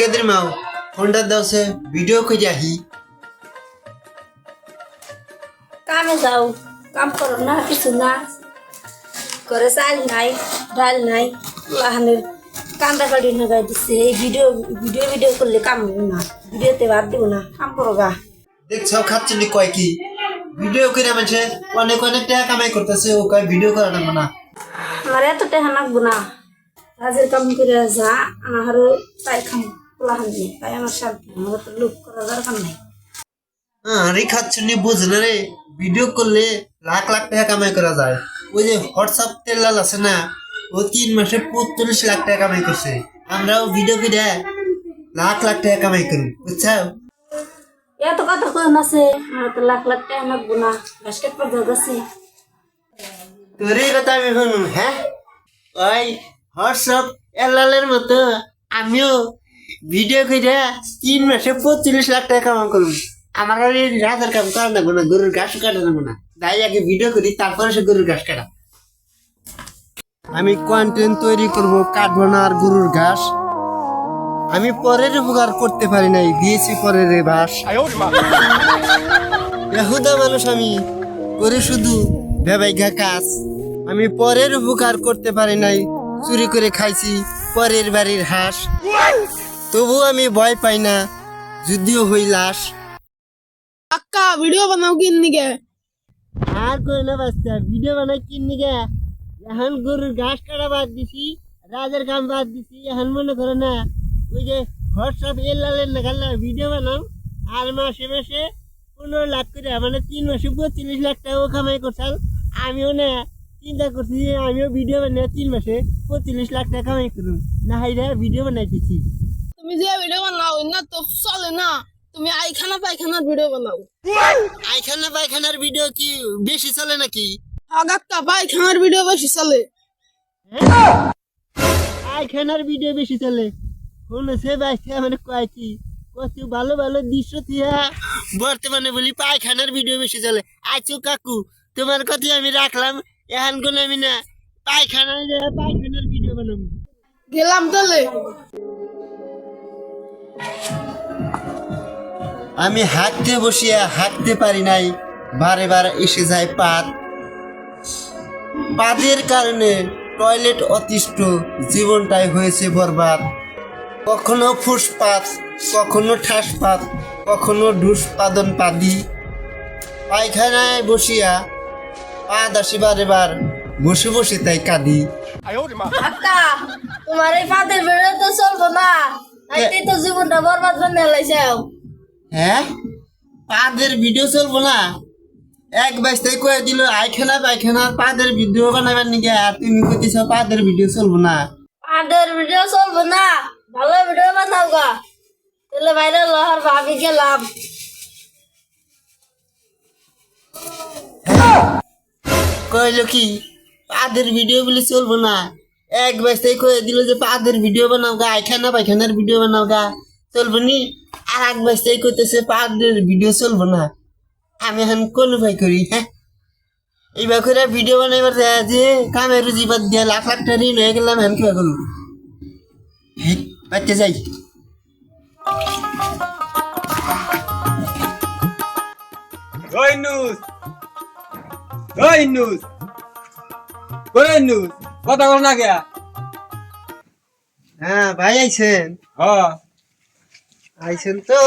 গেদের মাও ফোনটা দাও সে ভিডিও করে আহি। কামে যাও কাম করো না কিছু না। করে চাল নাই ডাল নাই লাহানের কান্দা কাটি নাগাই দিচ্ছে এই ভিডিও ভিডিও ভিডিও করলে কাম না। ভিডিওতে বাদ দিব না কাম করো গা। দেখছ খাচ্ছিলি কয় কি? ভিডিও করে মানুষে অনেক অনেক টাকা কামাই করতেছে ও কয় ভিডিও করা না না। আমার এত টেহা নাকবো না। কাজের কাম করে যা আমারও তাই খাম। লাহান দিয়ে তাই আমার শান্তি আমার তো লোক করার দরকার নাই। আরে খাচ্ছনি বুঝ না রে? ভিডিও করলে লাখ লাখ টাকা কামাই করা যায়। ওই যে হোয়াটসঅ্যাপ তেলাল আছে না ও তিন মাসে পঁয়তাল্লিশ লাখ টাকা কামাই করছে। আমরাও ভিডিও লাখ লাখ টাকা কামাই করি বুঝছ? এত কথা কোন আছে আমার তো লাখ লাখ টাকা নাকবো না বাস্কেট পর গেছে তোর কথা আমি শুনুন হ্যাঁ? ওই হোয়াটসঅ্যাপ এলালের মতো আমিও ভিডিও করে তিন মাসে পঁয়ত্রিশ লাখ টাকা কামাই করুন। আমার আর রাতের কাম করা নেব না, গরুর ঘাস কাটা নেব না। তাই আগে ভিডিও করি, তারপরে সে গরুর ঘাস কাটা। আমি কন্টেন্ট তৈরি করব, কাটবো না আর গরুর ঘাস। আমি পরের উপকার করতে পারি নাই, দিয়েছি পরের এ বাস। বেহুদা মানুষ আমি, করে শুধু বেবাইঘা কাজ। আমি পরের উপকার করতে পারি নাই, চুরি করে খাইছি পরের বাড়ির হাঁস। তবু আমি ভয় পাই না যদিও হই লাশ। আক্কা ভিডিও বানাও কিন নিকে আর কই না বাচ্চা ভিডিও বানাই কিননি গে এখন গরুর ঘাস কাটা বাদ দিছি রাজের কাম বাদ দিছি এখন মনে করে না ওই যে হোয়াটসঅ্যাপ এর লালের না গাল্লা ভিডিও বানাও। আর মাসে মাসে পনেরো লাখ করে মানে তিন মাসে পঁয়ত্রিশ লাখ টাকাও কামাই করছাল। আমিও না চিন্তা করছি আমিও ভিডিও বানাই তিন মাসে পঁয়ত্রিশ লাখ টাকা কামাই করুন না হাইরা ভিডিও বানাইতেছি। তুমি যে ভিডিও বানাও না তো চলে না তুমি আইখানা পায়খানার ভিডিও বানাও। আইখানা পায়খানার ভিডিও কি বেশি চলে নাকি? আগাক্কা পায়খানার ভিডিও বেশি চলে। আইখানার ভিডিও বেশি চলে। শুনেছে বাইসে মানে কয় কি কত ভালো ভালো দৃশ্য থিয়া বর্তমানে বলি পায়খানার ভিডিও বেশি চলে। আইছো কাকু তোমার কথা আমি রাখলাম এখন কোন আমি না পায়খানার পায়খানার ভিডিও বানাবো। গেলাম তাহলে। আমি হাঁটতে বসিয়া হাঁটতে পারি নাই বারে বারে এসে যায় পাত পাদের কারণে টয়লেট অতিষ্ঠ জীবনটাই হয়েছে বরবাদ। কখনো ফুসপাত কখনো ঠাসপাত কখনো ঢুসপাদন পাদি। পায়খানায় বসিয়া পা দাসি বারে বার বসে বসে তাই কাঁদি। তোমার এই পাতের ভিডিও তো চলবো না। তাই তো জীবনটা বরবাদ লাইছাও হ্যাঁ পাদের ভিডিও চলবো না? এক বাইশটাই কয়ে দিল আইখানা পায়খানা পাদের ভিডিও বানাবার নিকে? আর তুমি কইতেছ পাদের ভিডিও চলবো না। পাটের ভিডিও চলবো না? ভালো ভিডিও বানাও গা। তাহলে বাইরে লহর ভাবি গেলাম। কইলো কি পাদের ভিডিও বলে চলবো না। এক বাইশটাই কয়ে দিল যে পাদের ভিডিও বানাও গা আইখানা পায়খানার ভিডিও বানাও গা। চলবো নি? আর এক বাইশটাই কইতেছে পাদের ভিডিও চলবো না। আমি এখন কোন উপায় করি হ্যাঁ? এইবার করে ভিডিও বানাইবার যায় যে কামের রুজি বাদ দিয়া লাখ লাখ টাকা ঋণ হয়ে গেলাম, এখন কিবা করব? বাচ্চা যাই। ওই নুস ওই নুস ওই নুস। কথা কর না কে? হ্যাঁ ভাই আইছেন? হ। আইছেন তো?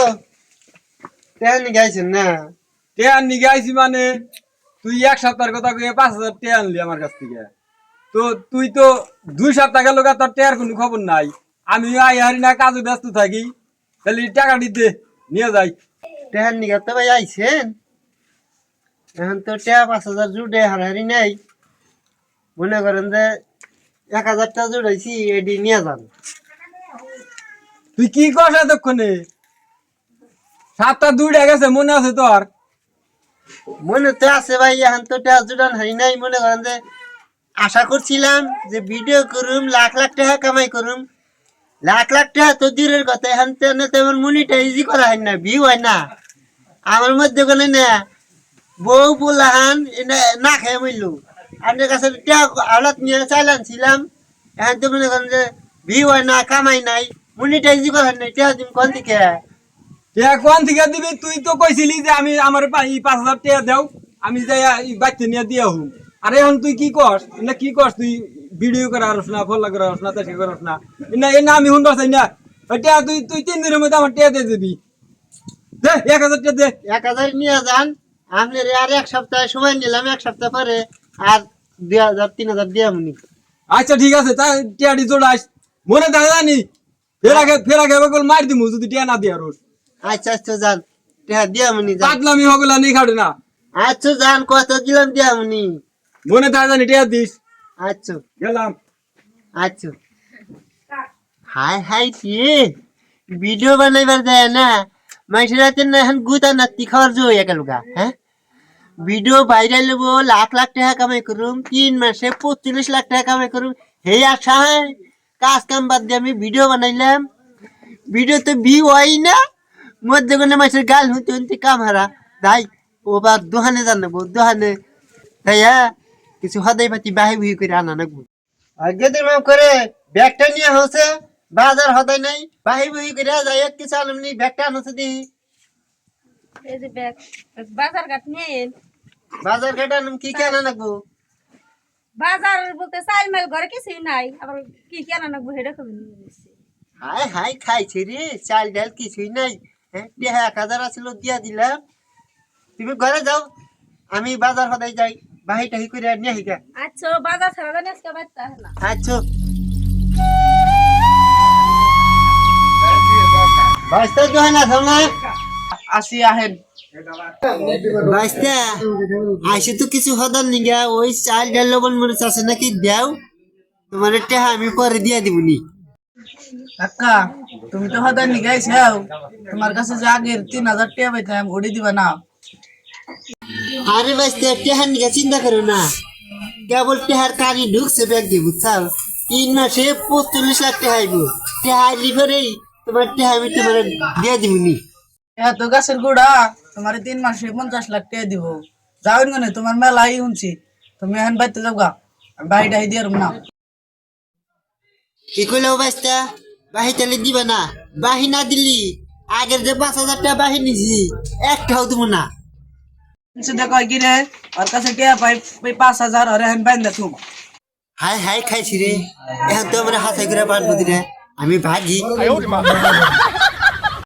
তেহান গাইছেন না? টেয়ার নিগে আইছি মানে তুই এক সপ্তাহের কথা কয়ে পাঁচ হাজার টেয়ার আনলি আমার কাছ থেকে। তো তুই তো দুই সপ্তাহ গেল তোর টেয়ার কোনো খবর নাই। আমি আই হারি না কাজে ব্যস্ত থাকি। তাহলে টাকা দিতে নিয়ে যাই। তেহান নিগা তো ভাই আইছেন? এখন তো টেয়া পাঁচ হাজার জুড়ে হারাহারি নাই। মনে করেন যে এক হাজারটা জুড়াইছি এডি নিয়ে যান। তুই কি করছ এতক্ষণে? সাতটা দুইটা গেছে মনে আছে তোর? মনে তো আছে ভাই এখন তো টেয়া জুড়ান হারি নাই। মনে করেন যে আশা করছিলাম যে ভিডিও করুম লাখ লাখ টাকা কামাই করুম। লাখ লাখ টাকা তো দূরের কথা এখন তেমন তেমন মনিটাইজি করা হয় না ভিউ হয় না। আমার মধ্যে কোনো না বউ পোলাহান না খেয়ে মরল আপনার কাছে আলাত নিয়ে চাইলাম ছিলাম। এখন তো মনে করেন যে ভিউ হয় না কামাই নাই মনিটাইজ করেন নাই টিয়া দিম কোন দিকে? টিয়া কোন থেকে দিবি? তুই তো কইছিলি যে আমি আমার পা- ই পাঁচ হাজার টাকা দেও আমি যাই এই বাচ্চা নিয়ে দিয়ে হুম। আরে এখন তুই কি কস না কি কস তুই ভিডিও করা হস না ফলো করা হস না তাকে করস না। না এ না আমি শুনতে চাই না। টিয়া তুই তুই তিন দিনের মধ্যে আমার টিয়া দিয়ে দিবি। দে এক হাজার টাকা দে। এক হাজার নিয়ে যান। আপনার আর এক সপ্তাহ সময় নিলাম এক সপ্তাহ পরে। আর দুই হাজার তিন হাজার দিয়ে আমনি আচ্ছা ঠিক আছে তা টিয়াটি জোড়াইস মনে থাকে জানি ফের আগে ফের আগে বকল মার দিমু যদি টিয়া না দিয়া রোজ। আচ্ছা আচ্ছা যান। টিয়া দিয়ে আমনি যান। পাতলামি হগলা নেই খাড়ে না? আচ্ছা যান কত দিলাম দিয়ে আমনি মনে থাকে জানি টিয়া দিস? আচ্ছা। গেলাম। আচ্ছা। হাই হাই কি ভিডিও বানাইবার যায় না। মাইসের হাতে না এখন গুতা নাতি খাওয়ার জো একালুকা হ্যাঁ? ভিডিও ভাইরাল হব, লাখ লাখ টাকা কামাই করুম, তিন মাসে পঁচিশ লাখ টাকা কামাই করুম, হে আশা কাজ কাম বাদ দিয়ে আমি ভিডিও বানাইলাম। ভিডিও তো ভি হয় না, মধ্যে কোনো মাসের গাল হতে হতে কাম হারা। তাই ও বা দোহানে জানাব দোহানে। তাই হ্যাঁ কিছু হদাই পাতি বাহি বুহি করে আনা নাকবো আগে দিন মাম করে, ব্যাগটা নিয়ে হচ্ছে বাজার হদাই নাই, বাহি বুহি করে যাই কিছু আনম নি ব্যাগটা আনছে দি। এই যে ব্যাগ বাজার ঘাট নেন। বাজার ঘাট আনম কি কেনা নাকবো বাজার বলতে চাল মাল ঘরে কিছুই নাই। আবার কি কেন নাকবো সেটা কবি নিয়ে হাই হাই খাইছে রে চাল ডাল কিছুই নাই। হ্যাঁ এক হাজার আছিল দিয়া দিলাম। তুমি ঘরে যাও আমি বাজার হদাই যাই। বাহি টাহি করে নিয়ে আহিকা আচ্ছা বাজার ছাড়া জানি আজকে বাচ্চা না। আচ্ছা। বাইস্তা না। আসি আহেন। বাইস্তা আইসে তো কিছু হদার নিগা ওই চাল ডাল লবণ মরিচ আছে নাকি দেও? তোমার টেহা আমি পরে দিয়া দিবনি কাকা তুমি তো হদার নিগাইছাও তোমার কাছে যে আগের তিন হাজার টাকা পাইতাম ঘড়ি দিবা না। আরে বাইস্তা টেহার নিগা চিন্তা করো না। কেবল টেহার কানি ঢুকছে ব্যাগ বুঝছাও? তিন মাসে পঁচল্লিশ লাখ টাকা আইব। টেহা আইলি পরেই তোমার টেহা আমি তোমার দিয়া দিবনি এত গাছের গুড়া তোমার তিন মাসে পঞ্চাশ লাখ টাকা দিব। যাও না তোমার মেলাই শুনছি। তুমি এখন বাইতে যাবগা বাড়ি ডাহি দিয়ে না। কি কইলো বাইস্তা বাহি তাহলে দিবা না বাহি না দিলি। আগের যে পাঁচ হাজার টাকা বাহি নিছি একটাও দিব না। শুধু কয় কি রে ওর কাছে টাকা পাই পাঁচ হাজার আর এখন বাইন্দা তুম হাই হাই খাইছি রে। এখন তো আমরা হাসাই করে পারব রে আমি ভাগি।